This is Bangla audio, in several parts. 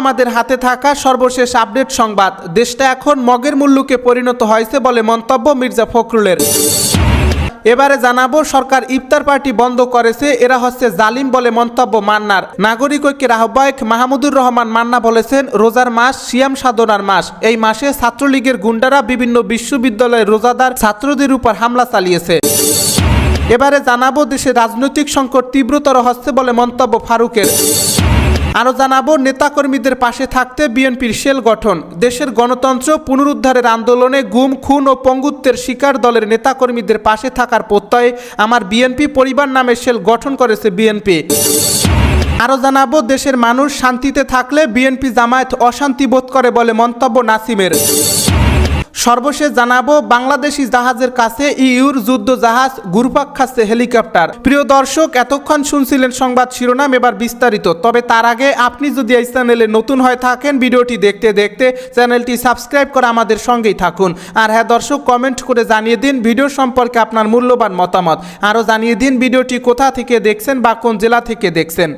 আমাদের হাতে থাকা সর্বশেষ আপডেট সংবাদ। দেশটা এখন মগের মুল্লুকে পরিণত হয়েছে বলে মন্তব্য মির্জা ফখরুলের। এবারে জানাব, সরকার ইফতার পার্টি বন্ধ করেছে, এরা হচ্ছে জালিম বলে মন্তব্য মান্নার। নাগরিক ঐক্যের আহ্বায়ক মাহমুদুর রহমান মান্না বলেছেন, রোজার মাস সিয়াম সাধনার মাস। এই মাসে ছাত্রলীগের গুন্ডারা বিভিন্ন বিশ্ববিদ্যালয়ের রোজাদার ছাত্রদের উপর হামলা চালিয়েছে। এবারে জানাব, দেশে রাজনৈতিক সংকট তীব্রতর হচ্ছে বলে মন্তব্য ফারুকের। আরও জানাব, নেতাকর্মীদের পাশে থাকতে বিএনপির সেল গঠন। দেশের গণতন্ত্র পুনরুদ্ধারের আন্দোলনে গুম, খুন ও পঙ্গুত্বের শিকার দলের নেতাকর্মীদের পাশে থাকার প্রত্যয়ে আমার বিএনপি পরিবার নামে সেল গঠন করেছে বিএনপি। আরও জানাব, দেশের মানুষ শান্তিতে থাকলে বিএনপি জামায়াত অশান্তি বোধ করে বলে মন্তব্য নাসিমের। সর্বশেষ জানাব, বাংলাদেশি জাহাজের কাছে ইউর যুদ্ধ জাহাজ, ঘুরপাক খাচ্ছে হেলিকপ্টার। প্রিয় দর্শক, এতক্ষণ শুনছিলেন সংবাদ শিরোনাম, এবার বিস্তারিত। তবে তার আগে আপনি যদি এই চ্যানেলে নতুন হয়ে থাকেন, ভিডিওটি দেখতে দেখতে চ্যানেলটি সাবস্ক্রাইব করে আমাদের সঙ্গেই থাকুন। আর হ্যাঁ দর্শক কমেন্ট করে জানিয়ে দিন ভিডিও সম্পর্কে আপনার মূল্যবান মতামত। আরও জানিয়ে দিন ভিডিওটি কোথা থেকে দেখছেন বা কোন জেলা থেকে দেখছেন।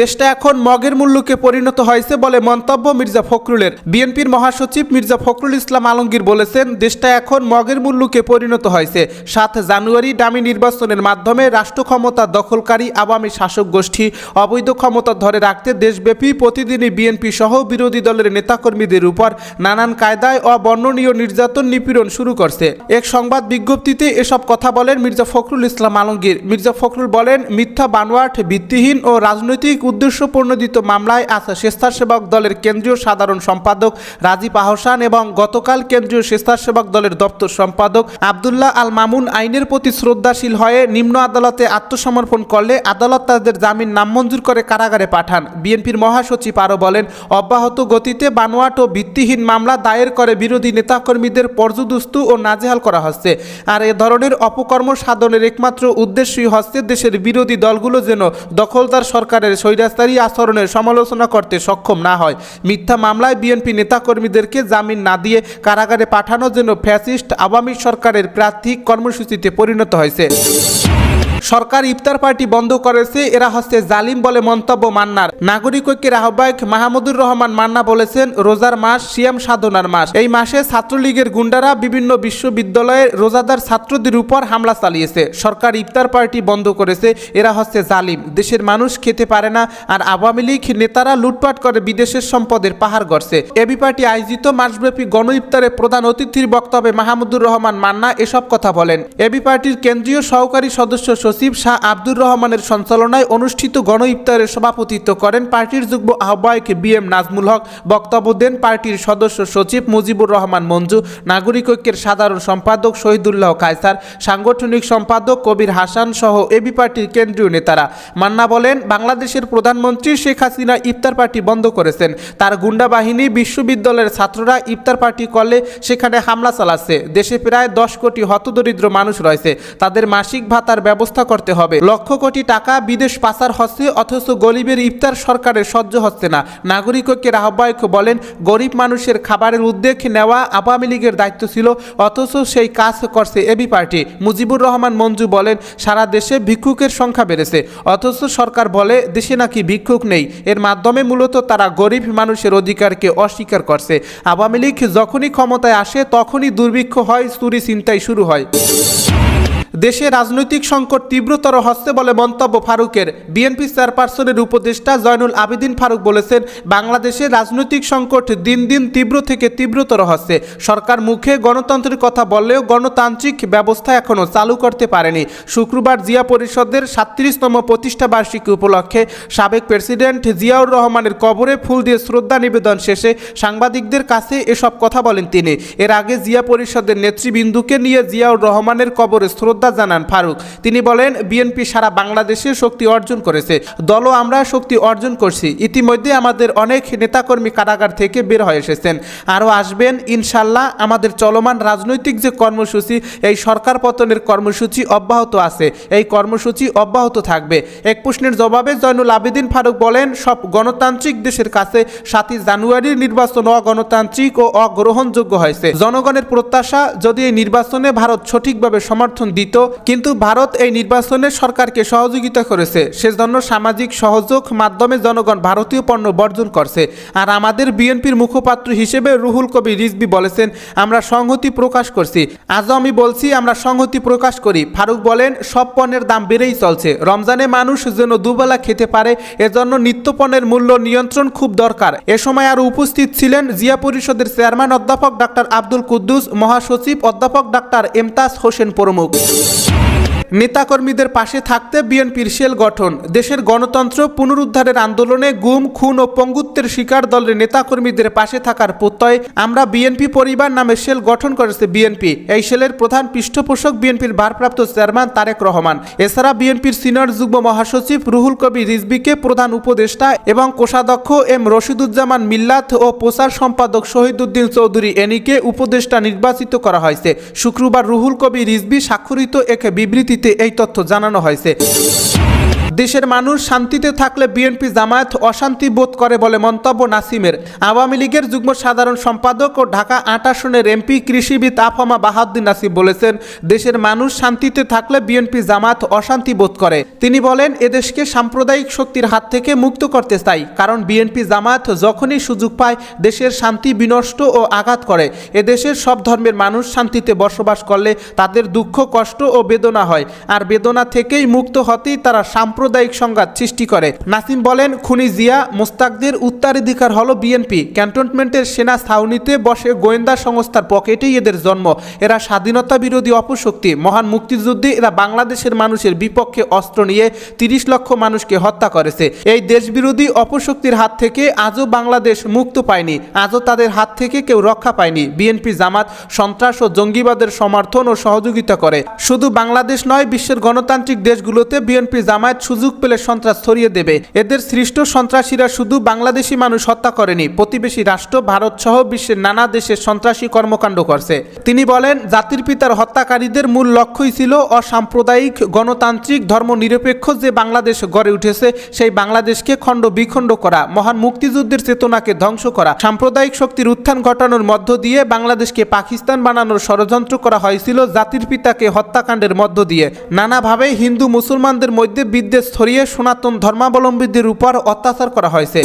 দেশটা এখন মগের মূল্যকে পরিণত হয়েছে বলে মন্তব্য মির্জা ফখরুলের। বিএনপির মহাসচিব মির্জা ফখরুল ইসলাম আলমগীর বলেছেন, দেশটা এখন মগের মূল্যকে পরিণত হয়েছে। সাত জানুয়ারি ডামি নির্বাচনের মাধ্যমে রাষ্ট্র ক্ষমতা দখলকারী, আওয়ামী শাসক গোষ্ঠী অবৈধ ক্ষমতা ধরে রাখতে দেশব্যাপী প্রতিদিনই বিএনপি সহ বিরোধী দলের নেতাকর্মীদের উপর নানান কায়দায় অবর্ণনীয় নির্যাতন নিপীড়ন শুরু করছে। এক সংবাদ বিজ্ঞপ্তিতে এসব কথা বলেন মির্জা ফখরুল ইসলাম আলমগীর। মির্জা ফখরুল বলেন, মিথ্যা বানোয়াট, ভিত্তিহীন ও রাজনৈতিক উদ্দেশ্য প্রণোদিত মামলায় আছে স্বেচ্ছাসেবক দলের কেন্দ্রীয় সাধারণ সম্পাদক রাজীব আহসান এবং গতকাল কেন্দ্রীয় স্বেচ্ছাসেবক দলের দপ্তর সম্পাদক আবদুল্লাহ আল মামুন আইনের প্রতি শ্রদ্ধাশীল হয়ে নিম্ন আদালতে আত্মসমর্পণ করলে আদালত তাদের জামিন নামঞ্জুর করে কারাগারে পাঠান। বিএনপির মহাসচিব আরও বলেন, অব্যাহত গতিতে বানোয়াট ও ভিত্তিহীন মামলা দায়ের করে বিরোধী নেতাকর্মীদের পর্যদুস্তু ও নাজেহাল করা হচ্ছে। আর এ ধরনের অপকর্ম সাধনের একমাত্র উদ্দেশ্যই হচ্ছে দেশের বিরোধী দলগুলো যেন দখলদার সরকারের স্বৈরাচারী আচরণের সমালোচনা করতে সক্ষম না হয়। মিথ্যা মামলায় বিএনপি নেতাকর্মীদেরকে জামিন না দিয়ে কারাগারে পাঠানোর জন্য ফ্যাসিস্ট আওয়ামী সরকারের প্রার্থী কর্মসূচিতে পরিণত হয়েছে। সরকার ইফতার পার্টি বন্ধ করেছে, এরা হচ্ছে জালিম বলে মন্তব্য মান্নার। নাগরিক ঐক্যের আহ্বায়ক মাহমুদুর রহমান মান্না বলেছেন, রোজার মাস সিয়াম সাধনার মাস। এই মাসে ছাত্রলীগের গুন্ডারা বিভিন্ন বিশ্ববিদ্যালয়ের রোজাদার ছাত্রদের উপর হামলা চালিয়েছে। সরকার ইফতার পার্টি বন্ধ করেছে, এরা হচ্ছে জালিম। দেশের মানুষ খেতে পারে না, আর আওয়ামী লীগ নেতারা লুটপাট করে বিদেশের সম্পদের পাহাড় গড়ছে। এবি পার্টি আয়োজিত মাসব্যাপী গণ ইফতারে প্রধান অতিথির বক্তব্যে মাহমুদুর রহমান মান্না এসব কথা বলেন। এবি পার্টির কেন্দ্রীয় সহকারী সদস্য সচিব শাহ আব্দুর রহমানের সঞ্চালনায় অনুষ্ঠিত গণ ইফতারের সভাপতিত্ব করেন পার্টির যুগ্ম আহ্বায়ক বি এম নাজমুল হক। বক্তব্য দেন পার্টির সদস্য সচিব মুজিবুর রহমান মঞ্জু, নাগরিক ঐক্যের সাধারণ সম্পাদক শহীদুল্লাহ কায়সার, সাংগঠনিক সম্পাদক কবির হাসান সহ এবি পার্টির কেন্দ্রীয় নেতারা। মান্না বলেন, বাংলাদেশের প্রধানমন্ত্রী শেখ হাসিনা ইফতার পার্টি বন্ধ করেছেন। তার গুন্ডা বাহিনী বিশ্ববিদ্যালয়ের ছাত্ররা ইফতার পার্টি করলে সেখানে হামলা চালাচ্ছে। দেশে প্রায় দশ কোটি হতদরিদ্র মানুষ রয়েছে। তাদের মাসিক ভাতার ব্যবস্থা করতে হবে। লক্ষ কোটি টাকা বিদেশ পাচার হচ্ছে, অথচ গরিবের ইফতার সরকারের সহ্য হচ্ছে না। নাগরিক ঐক্যের আহ্বায়ক বলেন, গরিব মানুষের খাবারের উদ্যোগ নেওয়া আওয়ামী লীগের দায়িত্ব ছিল, অথচ সেই কাজ করছে এবি পার্টি। মুজিবুর রহমান মঞ্জু বলেন, সারা দেশে ভিক্ষুকের সংখ্যা বেড়েছে, অথচ সরকার বলে দেশে নাকি ভিক্ষুক নেই। এর মাধ্যমে মূলত তারা গরিব মানুষের অধিকারকে অস্বীকার করছে। আওয়ামী লীগ যখনই ক্ষমতায় আসে, তখনই দুর্ভিক্ষ হয় চুরি চিন্তাই শুরু হয়। দেশে রাজনৈতিক সংকট তীব্রতর হচ্ছে বলে মন্তব্য ফারুকের। বিএনপি চেয়ারপারসনের উপদেষ্টা জয়নুল আবেদিন ফারুক বলেছেন, বাংলাদেশে রাজনৈতিক সংকট দিন দিন তীব্র থেকে তীব্রতর হচ্ছে। সরকার মুখে গণতন্ত্রের কথা বললেও গণতান্ত্রিক ব্যবস্থা এখনও চালু করতে পারেনি। শুক্রবার জিয়া পরিষদের সাতত্রিশতম প্রতিষ্ঠা বার্ষিকী উপলক্ষে সাবেক প্রেসিডেন্ট জিয়াউর রহমানের কবরে ফুল দিয়ে শ্রদ্ধা নিবেদন শেষে সাংবাদিকদের কাছে এসব কথা বলেন তিনি। এর আগে জিয়া পরিষদের নেতৃবৃন্দুকে নিয়ে জিয়াউর রহমানের কবরে শ্রদ্ধা জানান ফারুক। তিনি বলেন, বিএনপি সারা বাংলাদেশে শক্তি অর্জন করেছে। দলও আমরা শক্তি অর্জন করছি। ইতিমধ্যে আমাদের অনেক নেতাকর্মী কারাগার থেকে বের হয়ে এসেছেন। আরও আসবেন, ইনশাল্লাহ আমাদের চলমান রাজনৈতিক যে কর্মসূচি, এই সরকার পতনের কর্মসূচি অব্যাহত আছে। এই কর্মসূচি অব্যাহত থাকবে। এক প্রশ্নের জবাবে জয়নুল আবেদিন ফারুক বলেন, সব গণতান্ত্রিক দেশের কাছে সাতই জানুয়ারির নির্বাচন অগণতান্ত্রিক ও অগ্রহণযোগ্য হয়েছে। জনগণের প্রত্যাশা, যদি এই নির্বাচনে ভারত সঠিকভাবে সমর্থন দিত দিত কিন্তু ভারত এই নির্বাচনে সরকারকে সহযোগিতা করেছে। সেজন্য সামাজিক সহযোগ মাধ্যমে জনগণ ভারতীয় পণ্য বর্জন করছে। আর আমাদের বিএনপির মুখপাত্র হিসেবে রুহুল কবি রিজবি বলেছেন, আমরা সংহতি প্রকাশ করছি। আজও আমি বলছি, আমরা সংহতি প্রকাশ করি। ফারুক বলেন, সব পণ্যের দাম বেড়েই চলছে। রমজানে মানুষ যেন দুবেলা খেতে পারে, এজন্য নিত্য পণ্যের মূল্য নিয়ন্ত্রণ খুব দরকার। এ সময় আরও উপস্থিত ছিলেন জিয়া পরিষদের চেয়ারম্যান অধ্যাপক ডাক্তার আব্দুল কুদ্দুস, মহাসচিব অধ্যাপক ডাক্তার এমতাজ হোসেন প্রমুখ। Peace. নেতাকর্মীদের পাশে থাকতে বিএনপির সেল গঠন। দেশের গণতন্ত্র পুনরুদ্ধারের আন্দোলনে গুম, খুন ও পঙ্গুত্বের শিকার দলের নেতাকর্মীদের পাশে থাকার প্রত্যয় আমরা বিএনপি পরিবার নামে সেল গঠন করেছে বিএনপি। এই সেলের প্রধান পৃষ্ঠপোষক বিএনপির ভারপ্রাপ্ত চেয়ারম্যান তারেক রহমান। এছাড়া বিএনপির সিনিয়র যুগ্ম মহাসচিব রুহুল কবি রিজবিকে প্রধান উপদেষ্টা এবং কোষাধ্যক্ষ এম রশিদুজ্জামান মিল্লাত ও প্রচার সম্পাদক শহীদুদ্দিন চৌধুরী এনিকে উপদেষ্টা নির্বাচিত করা হয়েছে। শুক্রবার রুহুল কবি রিজবি স্বাক্ষরিত এক বিবৃতিতে এই তথ্য জানানো হয়েছে। দেশের মানুষ শান্তিতে থাকলে বিএনপি জামায়াত অশান্তি বোধ করে বলে মন্তব্য নাসিমের। আওয়ামী লীগের যুগ্ম সাধারণ সম্পাদক ও ঢাকা আট আসনের এমপি কৃষিবিদ আফামা বাহাদ্দিন নাসিম বলেছেন, দেশের মানুষ শান্তিতে থাকলে বিএনপি জামাত অশান্তি বোধ করে। তিনি বলেন এদেশকে সাম্প্রদায়িক শক্তির হাত থেকে মুক্ত করতে চাই, কারণ বিএনপি জামায়াত যখনই সুযোগ পায়, দেশের শান্তি বিনষ্ট ও আঘাত করে। এদেশের সব ধর্মের মানুষ শান্তিতে বসবাস করলে তাদের দুঃখ, কষ্ট ও বেদনা হয়, আর বেদনা থেকেই মুক্ত হতেই তারা সাম্প্রদায়িক সংঘাত সৃষ্টি করে। নাসিম বলেন, খুনি জিয়া মোস্তাকদের উত্তরাধিকার হলো বিএনপি। ক্যান্টনমেন্টের সেনা ছাউনিতে বসে গোয়েন্দা সংস্থার পকেটেই এদের জন্ম। এরা স্বাধীনতা বিরোধী অপশক্তি। মহান মুক্তিযুদ্ধে এরা বাংলাদেশের মানুষের বিপক্ষে অস্ত্র নিয়ে তিরিশ লক্ষ মানুষকে হত্যা করেছে। এই দেশবিরোধী অপশক্তির হাত থেকে আজও বাংলাদেশ মুক্ত পায়নি। আজও তাদের হাত থেকে কেউ রক্ষা পায়নি। বিএনপি জামাত সন্ত্রাস ও জঙ্গিবাদের সমর্থন ও সহযোগিতা করে। শুধু বাংলাদেশ নয়, বিশ্বের গণতান্ত্রিক দেশগুলোতে বিএনপি জামায়াত সুযোগ পেলে সন্ত্রাস ছড়িয়ে দেবে। এদের সৃষ্ট সন্ত্রাসীরা শুধু বাংলাদেশি মানুষ হত্যা করেনি, প্রতিবেশী রাষ্ট্র, ভারত সহ বিশ্বের নানা দেশে সন্ত্রাসী কর্মকাণ্ড করছে। তিনি বলেন, জাতির পিতার হত্যাকারীদের মূল লক্ষ্যই ছিল অসাম্প্রদায়িক গণতান্ত্রিক ধর্মনিরপেক্ষ যে বাংলাদেশ গড়ে উঠেছে, সেই বাংলাদেশকে খণ্ড বিখণ্ড করা, মহান মুক্তিযুদ্ধের চেতনাকে ধ্বংস করা। সাম্প্রদায়িক শক্তির উত্থান ঘটানোর মধ্য দিয়ে বাংলাদেশকে পাকিস্তান বানানোর ষড়যন্ত্র করা হয়েছিল জাতির পিতাকে হত্যাকাণ্ডের মধ্য দিয়ে। নানাভাবে হিন্দু মুসলমানদের মধ্যে বিদ্বেষ ছড়িয়ে সনাতন ধর্মাবলম্বীদের উপর অত্যাচার করা হয়েছে।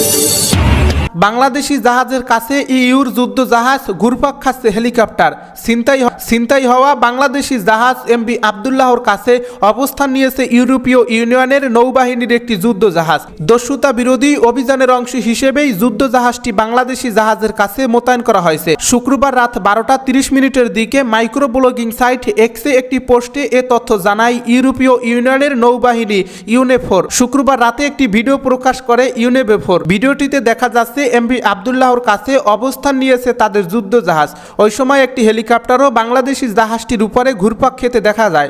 বাংলাদেশি জাহাজের কাছে ইউর যুদ্ধ জাহাজ, ঘুরপাক খাচ্ছে হেলিকপ্টার। ছিনতাই ছিনতাই হওয়া বাংলাদেশি জাহাজ এমবি আবদুল্লাহর কাছে অবস্থান নিয়েছে ইউরোপীয় ইউনিয়নের নৌবাহিনীর একটি যুদ্ধ জাহাজ। দস্যুতা বিরোধী অভিযানের অংশ হিসেবেই যুদ্ধ জাহাজটি বাংলাদেশি জাহাজের কাছে মোতায়েন করা হয়েছে। শুক্রবার রাত বারোটা তিরিশ মিনিটের দিকে মাইক্রো ব্লগিং সাইট এক্সে একটি পোস্টে এ তথ্য জানায় ইউরোপীয় ইউনিয়নের নৌবাহিনী ইউনেফোর। শুক্রবার রাতে একটি ভিডিও প্রকাশ করে ইউনেবেফোর। ভিডিওটিতে দেখা যাচ্ছে এমভি আবদুল্লাহর কাছে অবস্থান নিয়েছে তাদের যুদ্ধ জাহাজ ওই সময় একটি হেলিকপ্টারও বাংলাদেশি জাহাজটির উপরে ঘুরপাক খেতে দেখা যায়।